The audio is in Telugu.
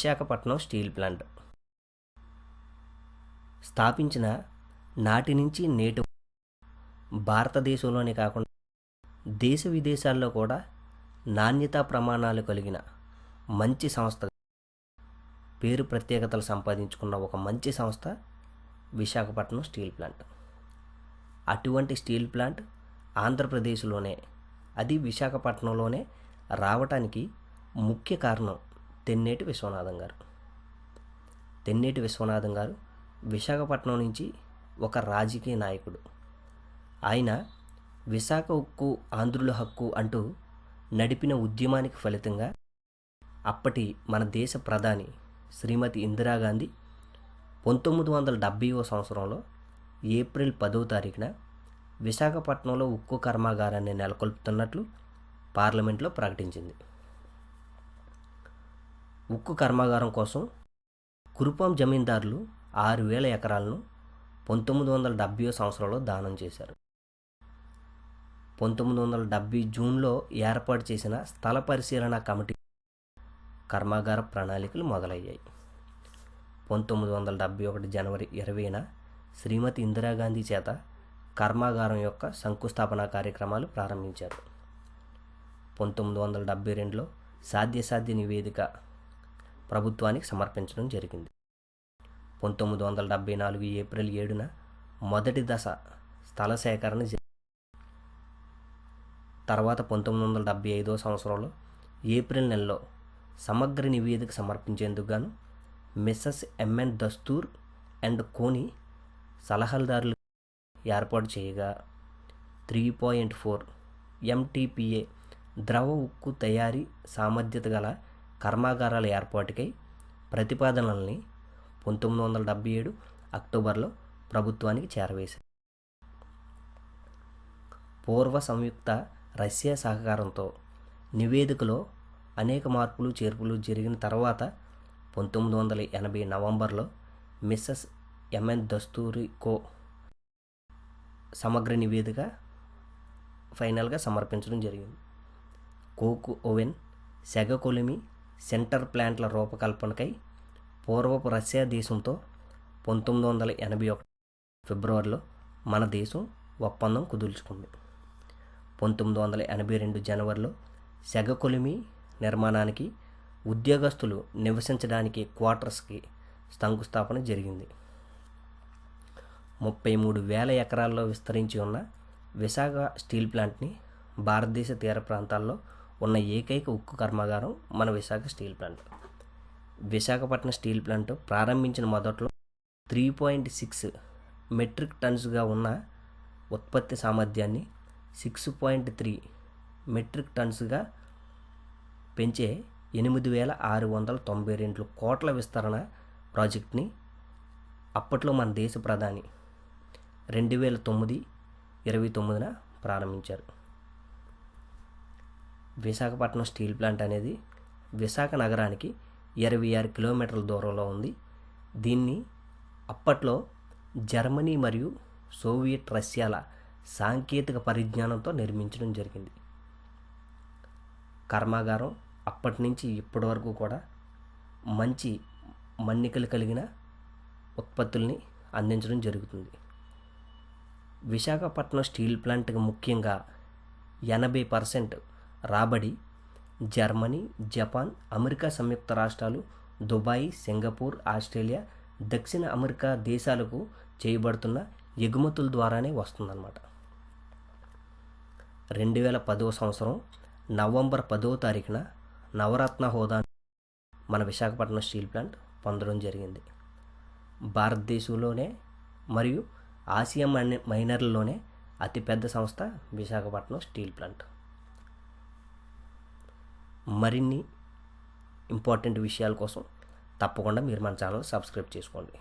Visakhapatnam steel plant. స్థాపించిన నాటి నుంచి నేటి భారతదేశంలోనే కాకుండా దేశ విదేశాల్లో కూడా నాణ్యతా ప్రమాణాలు కలిగిన మంచి సంస్థ. పేరు ప్రత్యేకతలు సంపాదించుకున్న ఒక మంచి సంస్థ విశాఖపట్నం స్టీల్ ప్లాంట్. అటువంటి స్టీల్ ప్లాంట్ ఆంధ్రప్రదేశ్లోనే అది విశాఖపట్నంలోనే రావటానికి ముఖ్య కారణం తెన్నేటి విశ్వనాథం గారు. తెన్నేటి విశ్వనాథం గారు విశాఖపట్నం నుంచి ఒక రాజకీయ నాయకుడు. ఆయన విశాఖ ఉక్కు ఆంధ్రుల హక్కు అంటూ నడిపిన ఉద్యమానికి ఫలితంగా అప్పటి మన దేశ ప్రధాని శ్రీమతి ఇందిరాగాంధీ పంతొమ్మిది వందల డెబ్భైవ సంవత్సరంలో ఏప్రిల్ పదో తారీఖున విశాఖపట్నంలో ఉక్కు కర్మాగారాన్ని నెలకొల్పుతున్నట్లు పార్లమెంట్లో ప్రకటించింది. ఉక్కు కర్మాగారం కోసం కురుపాం జమీందారులు ఆరు వేల ఎకరాలను పంతొమ్మిది వందల డెబ్భై సంవత్సరంలో దానం చేశారు. పంతొమ్మిది వందల డెబ్భై జూన్లో ఏర్పాటు చేసిన స్థల పరిశీలన కమిటీ కర్మాగార ప్రణాళికలు మొదలయ్యాయి. పంతొమ్మిది వందల డెబ్భై ఒకటి జనవరి ఇరవైన శ్రీమతి ఇందిరాగాంధీ చేత కర్మాగారం యొక్క శంకుస్థాపన కార్యక్రమాలు ప్రారంభించారు. పంతొమ్మిది వందల డెబ్భై రెండులో సాధ్యసాధ్య నివేదిక ప్రభుత్వానికి సమర్పించడం జరిగింది. పంతొమ్మిది వందల డెబ్బై నాలుగు ఏప్రిల్ ఏడున మొదటి దశ స్థల సేకరణ తర్వాత పంతొమ్మిది వందల డెబ్భై ఐదో సంవత్సరంలో ఏప్రిల్ నెలలో సమగ్ర నివేదిక సమర్పించేందుకు గాను మిస్సెస్ ఎంఎన్ దస్తూర్ అండ్ కోని సలహాదారులు ఏర్పాటు చేయగా త్రీ పాయింట్ ఫోర్ ఎంటీపీఏ ద్రవ ఉక్కు తయారీ సామర్థ్యత గల కర్మాగారాల ఏర్పాటుకై ప్రతిపాదనల్ని పంతొమ్మిది వందల డెబ్భై ఏడు అక్టోబర్లో ప్రభుత్వానికి చేరవేశారు పూర్వ సంయుక్త రష్యా సహకారంతో నివేదికలో అనేక మార్పులు చేర్పులు జరిగిన తర్వాత పంతొమ్మిది వందల ఎనభై నవంబర్లో మిస్సెస్ ఎంఎన్ దస్తూరి కో సమగ్ర నివేదిక ఫైనల్గా సమర్పించడం జరిగింది. కోకు ఓవెన్ సెగ కొలిమి సెంటర్ ప్లాంట్ల రూపకల్పనకై పూర్వపు రష్యా దేశంతో పంతొమ్మిది వందల ఎనభై ఒకటి ఫిబ్రవరిలో మన దేశం ఒప్పందం కుదుర్చుకుంది. పంతొమ్మిది వందల ఎనభై రెండు జనవరిలో సెగ కొలిమి నిర్మాణానికి ఉద్యోగస్తులు నివసించడానికి క్వార్టర్స్కి శంకుస్థాపన జరిగింది. ముప్పై మూడు వేల ఎకరాల్లో విస్తరించి ఉన్న విశాఖ స్టీల్ ప్లాంట్ని భారతదేశ తీర ప్రాంతాల్లో ఉన్న ఏకైక ఉక్కు కర్మాగారం మన Visakha steel plant. Visakhapatnam steel plant ప్రారంభించిన మొదట్లో త్రీ పాయింట్ సిక్స్ మెట్రిక్ టన్స్గా ఉన్న ఉత్పత్తి సామర్థ్యాన్ని సిక్స్ పాయింట్ త్రీ మెట్రిక్ టన్స్గా పెంచే ఎనిమిది వేల ఆరు వందల తొంభై రెండు కోట్ల విస్తరణ ప్రాజెక్ట్ని అప్పట్లో మన దేశ ప్రధాని రెండు వేల తొమ్మిది ఇరవై తొమ్మిదిన ప్రారంభించారు. విశాఖపట్నం స్టీల్ ప్లాంట్ అనేది విశాఖ నగరానికి ఇరవై ఆరు కిలోమీటర్ల దూరంలో ఉంది. దీన్ని అప్పట్లో జర్మనీ మరియు సోవియట్ రష్యాల సాంకేతిక పరిజ్ఞానంతో నిర్మించడం జరిగింది. కర్మాగారం అప్పటి నుంచి ఇప్పటి వరకు కూడా మంచి మన్నికలు కలిగిన ఉత్పత్తుల్ని అందించడం జరుగుతుంది. విశాఖపట్నం స్టీల్ ప్లాంట్కి ముఖ్యంగా ఎనభై పర్సెంట్ రాబడి జర్మనీ జపాన్ అమెరికా సంయుక్త రాష్ట్రాలు దుబాయ్ సింగపూర్ ఆస్ట్రేలియా దక్షిణ అమెరికా దేశాలకు చేయబడుతున్న ఎగుమతుల ద్వారానే వస్తుందన్నమాట. రెండు వేల పదవ సంవత్సరం నవంబర్ పదవ తారీఖున నవరత్న హోదా మన విశాఖపట్నం స్టీల్ ప్లాంట్ పొందడం జరిగింది. భారతదేశంలోనే మరియు ఆసియా మైన మైనర్లలోనే అతిపెద్ద సంస్థ విశాఖపట్నం స్టీల్ ప్లాంట్. మరిన్ని ఇంపార్టెంట్ విషయాల కోసం తప్పకుండా మీరు మన ఛానల్ సబ్స్క్రైబ్ చేసుకోండి.